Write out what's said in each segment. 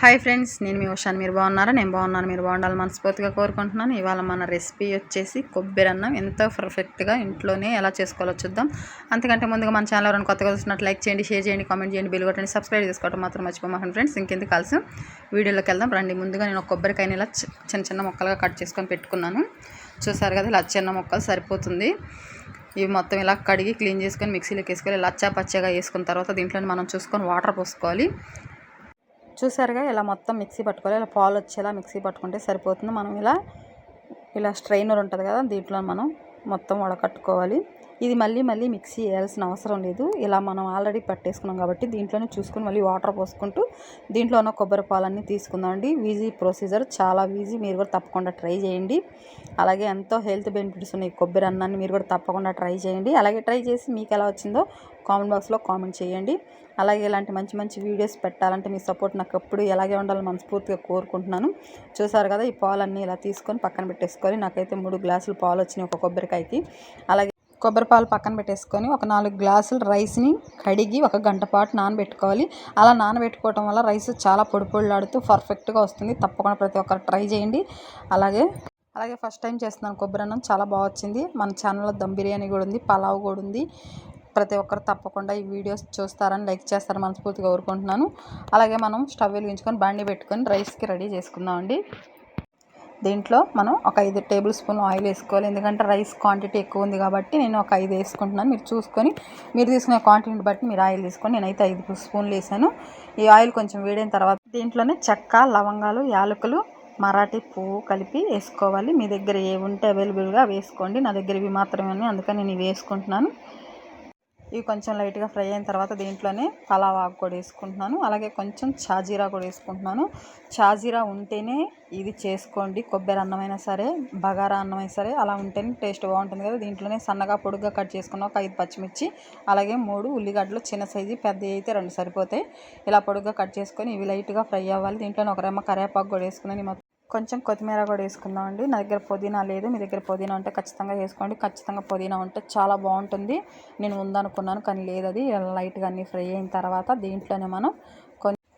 Hi friends నేను మీ ఉషాన్. మీరు బాగున్నారా? నేను బాగున్నాను. మీరు బాగుండాలి మనస్ఫూర్తిగా కోరుకుంటున్నాను. ఇవాళ మన రెసిపీ వచ్చేసి కొబ్బరి అన్నం. ఎంతో పర్ఫెక్ట్గా ఇంట్లోనే ఎలా చేసుకోవాలో చూద్దాం. అంతకంటే ముందుగా మన ఛానల్ ఎవరైనా కొత్తగా చూసినట్టు లైక్ చేయండి షేర్ చేయండి కామెంట్ చేయండి బిల్ కొట్టండి సబ్స్క్రైబ్ చేసుకోవడం మాత్రం మర్చిపోమాకండి ఫ్రెండ్స్. ఇంకెందుకు కలిసి వీడియోలోకి వెళ్దాం. రండి ముందుగా నేను ఒక కొబ్బరికాయని ఇలా చిన్న చిన్న మొక్కలుగా కట్ చేసుకొని పెట్టుకున్నాను. చూసారు కదా ఇలా చిన్న మొక్కలు సరిపోతుంది. ఇవి మొత్తం ఇలా కడిగి క్లీన్ చేసుకొని మిక్సీలోకి వేసుకొని లచ్చా పచ్చగా వేసుకున్న తర్వాత దీంట్లో మనం చూసుకొని వాటర్ పోసుకోవాలి. చూసారుగా ఇలా మొత్తం మిక్సీ పట్టుకోవాలి ఇలా పాలు వచ్చేలా మిక్సీ పట్టుకుంటే సరిపోతుంది. మనం ఇలా ఇలా స్ట్రైనర్ ఉంటుంది కదా దీంట్లో మనం మొత్తం వడకట్టుకోవాలి. ఇది మళ్ళీ మళ్ళీ మిక్సీ వేయాల్సిన అవసరం లేదు. ఇలా మనం ఆల్రెడీ పట్టేసుకున్నాం కాబట్టి దీంట్లోనే చూసుకుని మళ్ళీ వాటర్ పోసుకుంటూ దీంట్లో ఉన్న కొబ్బరి పాలన్నీ తీసుకుందామండి ఈజీ ప్రొసీజర్ చాలా ఈజీ. మీరు కూడా తప్పకుండా ట్రై చేయండి. అలాగే ఎంతో హెల్త్ బెనిఫిట్స్ ఉన్నాయి. కొబ్బరి అన్నాన్ని మీరు కూడా తప్పకుండా ట్రై చేయండి. అలాగే ట్రై చేసి మీకు ఎలా వచ్చిందో కామెంట్ బాక్స్లో కామెంట్ చేయండి. అలాగే ఇలాంటి మంచి మంచి వీడియోస్ పెట్టాలంటే మీ సపోర్ట్ నాకు ఎప్పుడు ఎలాగే ఉండాలని మనస్ఫూర్తిగా కోరుకుంటున్నాను. చూసారు కదా ఈ పాలన్నీ ఇలా తీసుకొని పక్కన పెట్టేసుకొని నాకైతే మూడు గ్లాసులు పాలు వచ్చినాయి ఒక కొబ్బరికాయకి. అలాగే కొబ్బరి పాలు పక్కన పెట్టేసుకొని ఒక నాలుగు గ్లాసులు రైస్ని కడిగి ఒక గంట పాటు నానబెట్టుకోవాలి. అలా నానబెట్టుకోవటం వల్ల రైస్ చాలా పొడి పొడిలాడుతూ పర్ఫెక్ట్గా వస్తుంది. తప్పకుండా ప్రతి ఒక్కరు ట్రై చేయండి. అలాగే అలాగే ఫస్ట్ టైం చేస్తున్నాను కొబ్బరి అన్నం. చాలా బాగా వచ్చింది. మన ఛానల్లో దమ్ బిర్యానీ కూడా ఉంది పలావ్ కూడా ఉంది. ప్రతి ఒక్కరు తప్పకుండా ఈ వీడియోస్ చూస్తారని లైక్ చేస్తారని మనస్ఫూర్తిగా కోరుకుంటున్నాను. అలాగే మనం స్టవ్ వెలిగించుకొని బండి పెట్టుకొని రైస్కి రెడీ చేసుకుందామండి. దీంట్లో మనం ఒక ఐదు టేబుల్ స్పూన్ ఆయిల్ వేసుకోవాలి. ఎందుకంటే రైస్ క్వాంటిటీ ఎక్కువ ఉంది కాబట్టి నేను ఒక ఐదు వేసుకుంటున్నాను. మీరు చూసుకొని మీరు తీసుకునే క్వాంటిటీని బట్టి మీరు ఆయిల్ తీసుకొని నేనైతే ఐదు స్పూన్లు వేసాను. ఈ ఆయిల్ కొంచెం వేడైన తర్వాత దీంట్లోనే చెక్క లవంగాలు యాలకులు మరాఠీ పువ్వు కలిపి వేసుకోవాలి. మీ దగ్గర ఏ ఉంటే అవైలబుల్గా వేసుకోండి. నా దగ్గర ఇవి మాత్రమే అందుకని నేను ఇవి వేసుకుంటున్నాను. ఇవి కొంచెం లైట్గా ఫ్రై అయిన తర్వాత దీంట్లోనే పలావ్ ఆకు కూడా వేసుకుంటున్నాను. అలాగే కొంచెం ఛాజీరా కూడా వేసుకుంటున్నాను. ఛాజీరా ఉంటేనే ఇది చేసుకోండి. కొబ్బరి అన్నమైనా సరే బగారా అన్నమైనా సరే అలా ఉంటేనే టేస్ట్ బాగుంటుంది కదా. దీంట్లోనే సన్నగా పొడుగ్గా కట్ చేసుకున్న ఒక ఐదు పచ్చిమిర్చి అలాగే మూడు ఉల్లిగడ్డలు చిన్న సైజు పెద్ద అయితే రెండు సరిపోతాయి. ఇలా పొడుగ్గా కట్ చేసుకొని ఇవి లైట్గా ఫ్రై అవ్వాలి. దీంట్లోనే ఒక రెమ్మ కరివేపాకు కూడా వేసుకుని మొత్తం కొంచెం కొత్తిమీర కూడా వేసుకుందామండి. నా దగ్గర పుదీనా లేదు. మీ దగ్గర పుదీనా ఉంటే ఖచ్చితంగా వేసుకోండి. ఖచ్చితంగా పుదీనా ఉంటే చాలా బాగుంటుంది. నేను ఉందనుకున్నాను కానీ లేదు అది. లైట్గా అన్నీ ఫ్రై అయిన తర్వాత దీంట్లోనే మనం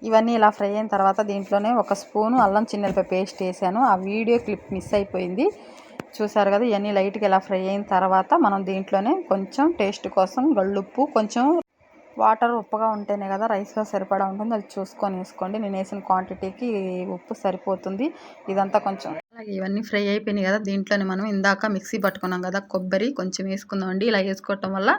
ఇవన్నీ ఇలా ఫ్రై అయిన తర్వాత దీంట్లోనే ఒక స్పూను అల్లం చిన్నెలపై పేస్ట్ వేసాను. ఆ వీడియో క్లిప్ మిస్ అయిపోయింది. చూసారు కదా ఇవన్నీ లైట్గా ఇలా ఫ్రై అయిన తర్వాత మనం దీంట్లోనే కొంచెం టేస్ట్ కోసం గళ్ళుప్పు కొంచెం వాటర్ ఉప్పుగా ఉంటేనే కదా రైస్లో సరిపడా ఉంటుంది అది చూసుకొని వేసుకోండి. నేను వేసిన క్వాంటిటీకి ఉప్పు సరిపోతుంది. ఇదంతా కొంచెం అలాగే ఇవన్నీ ఫ్రై అయిపోయినాయి కదా. దీంట్లోనే మనం ఇందాక మిక్సీ పట్టుకున్నాం కదా కొబ్బరి కొంచెం వేసుకుందామండి. ఇలా వేసుకోవటం వల్ల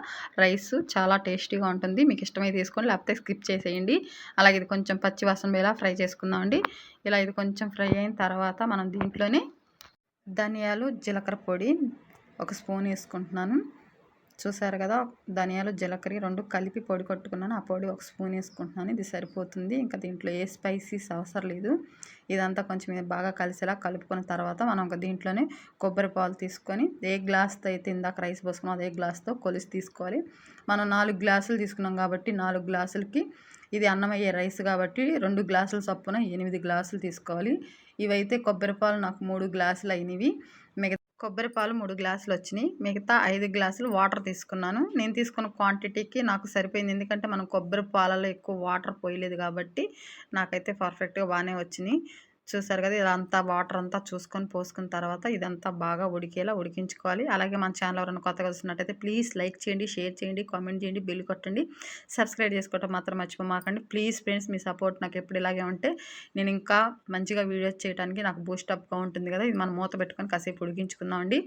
రైస్ చాలా టేస్టీగా ఉంటుంది. మీకు ఇష్టమైతే వేసుకోండి లేకపోతే స్కిప్ చేసేయండి. అలాగే ఇది కొంచెం పచ్చి వాసన వేలా ఫ్రై చేసుకుందామండి. ఇలా ఇది కొంచెం ఫ్రై అయిన తర్వాత మనం దీంట్లోనే ధనియాలు జీలకర్ర పొడి ఒక స్పూన్ వేసుకుంటున్నాను. చూసారు కదా ధనియాలు జీలకర్ర రెండు కలిపి పొడి కొట్టుకున్నాను. ఆ పొడి ఒక స్పూన్ వేసుకుంటున్నాను. ఇది సరిపోతుంది. ఇంకా దీంట్లో ఏ స్పైసీస్ అవసరం లేదు. ఇదంతా కొంచెం ఇది బాగా కలిసేలా కలుపుకున్న తర్వాత మనం ఒక దీంట్లోనే కొబ్బరి పాలు తీసుకొని ఏ గ్లాస్తో అయితే ఇందాక రైస్ పోసుకున్నాం అదే గ్లాస్తో కొలిసి తీసుకోవాలి. మనం నాలుగు గ్లాసులు తీసుకున్నాం కాబట్టి నాలుగు గ్లాసులకి ఇది అన్నం అయ్యే రైస్ కాబట్టి రెండు గ్లాసుల చొప్పున ఎనిమిది గ్లాసులు తీసుకోవాలి. ఇవైతే కొబ్బరి పాలు నాకు మూడు గ్లాసులు అయినవి. కొబ్బరి పాలు మూడు గ్లాసులు వచ్చినాయి. మిగతా ఐదు గ్లాసులు వాటర్ తీసుకున్నాను. నేను తీసుకున్న క్వాంటిటీకి నాకు సరిపోయింది. ఎందుకంటే మనం కొబ్బరి పాలలో ఎక్కువ వాటర్ పోయలేదు కాబట్టి నాకైతే పర్ఫెక్ట్గా బాగానే వచ్చినాయి. చూసారు కదా ఇదంతా వాటర్ అంతా చూసుకొని పోసుకున్న తర్వాత ఇదంతా బాగా ఉడికేలా ఉడికించుకోవాలి. అలాగే మన ఛానల్ ఎవరైనా కొత్తగా వస్తున్నట్టయితే ప్లీజ్ లైక్ చేయండి షేర్ చేయండి కామెంట్ చేయండి బిల్ కొట్టండి. సబ్స్క్రైబ్ చేసుకోవటం మాత్రం మర్చిపోమాకండి. ప్లీజ్ ఫ్రెండ్స్ మీ సపోర్ట్ నాకు ఎప్పుడు ఇలాగే ఉంటే నేను ఇంకా మంచిగా వీడియోస్ చేయడానికి నాకు బూస్ట్ అప్గా ఉంటుంది కదా ఇది మనం మూత పెట్టుకొని కాసేపు ఉడికించుకుందామండి.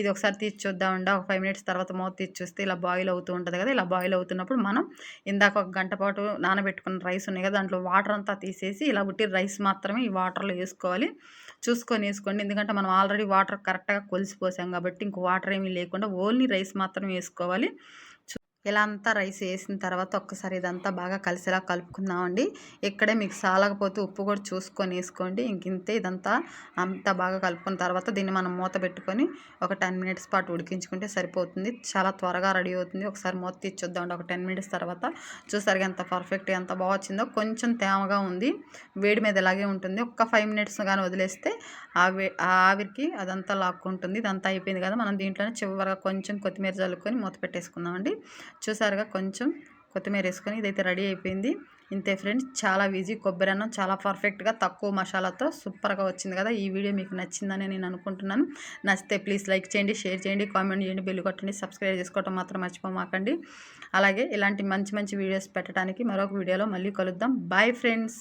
ఇది ఒకసారి తీసి చూద్దామండి. ఒక ఫైవ్ మినిట్స్ తర్వాత మూత తీసి చూస్తే ఇలా బాయిల్ అవుతూ ఉంటుంది కదా ఇలా బాయిల్ అవుతున్నప్పుడు మనం ఇందాక ఒక గంట పాటు నానబెట్టుకున్న రైస్ ఉన్నాయి కదా దాంట్లో వాటర్ అంతా తీసేసి ఇలా ఉట్టి రైస్ మాత్రమే ఈ వాటర్లో వేసుకోవాలి. చూసుకొని వేసుకోండి. ఎందుకంటే మనం ఆల్రెడీ వాటర్ కరెక్ట్గా కొలిసిపోసాం కాబట్టి ఇంక వాటర్ ఏమీ లేకుండా ఓన్లీ రైస్ మాత్రం వేసుకోవాలి. ఇలా అంతా రైస్ వేసిన తర్వాత ఒక్కసారి ఇదంతా బాగా కలిసేలా కలుపుకుందామండి. ఇక్కడే మీకు సాలకపోతే ఉప్పు కూడా చూసుకొని వేసుకోండి. ఇంక ఇంతే ఇదంతా అంతా బాగా కలుపుకున్న తర్వాత దీన్ని మనం మూత పెట్టుకొని ఒక టెన్ మినిట్స్ పాటు ఉడికించుకుంటే సరిపోతుంది. చాలా త్వరగా రెడీ అవుతుంది. ఒకసారి మూత తీర్చొద్దామండి ఒక టెన్ మినిట్స్ తర్వాత చూసారు ఎంత పర్ఫెక్ట్ ఎంత బాగా వచ్చిందో. కొంచెం తేమగా ఉంది. వేడి మీద ఇలాగే ఉంటుంది. ఒక్క ఫైవ్ మినిట్స్ కానీ వదిలేస్తే ఆవి ఆ ఆవిరికి అదంతా లాక్కుంటుంది. ఇదంతా అయిపోయింది కదా. మనం దీంట్లోనే చివరిగా కొంచెం కొత్తిమీర చల్లుకొని మూత పెట్టేసుకుందామండి. చూసారుగా కొంచెం కొత్తిమీర వేసుకొని ఇదైతే రెడీ అయిపోయింది. ఇంతే ఫ్రెండ్స్ చాలా ఈజీ. కొబ్బరి అన్నం చాలా పర్ఫెక్ట్గా తక్కువ మసాలాతో సూపర్గా వచ్చింది కదా. ఈ వీడియో మీకు నచ్చిందని నేను అనుకుంటున్నాను. నచ్చితే ప్లీజ్ లైక్ చేయండి షేర్ చేయండి కామెంట్ చేయండి బిల్లు కొట్టండి సబ్స్క్రైబ్ చేసుకోవటం మాత్రం మర్చిపోమాకండి. అలాగే ఇలాంటి మంచి మంచి వీడియోస్ పెట్టడానికి మరొక వీడియోలో మళ్ళీ కలుద్దాం. Bye friends!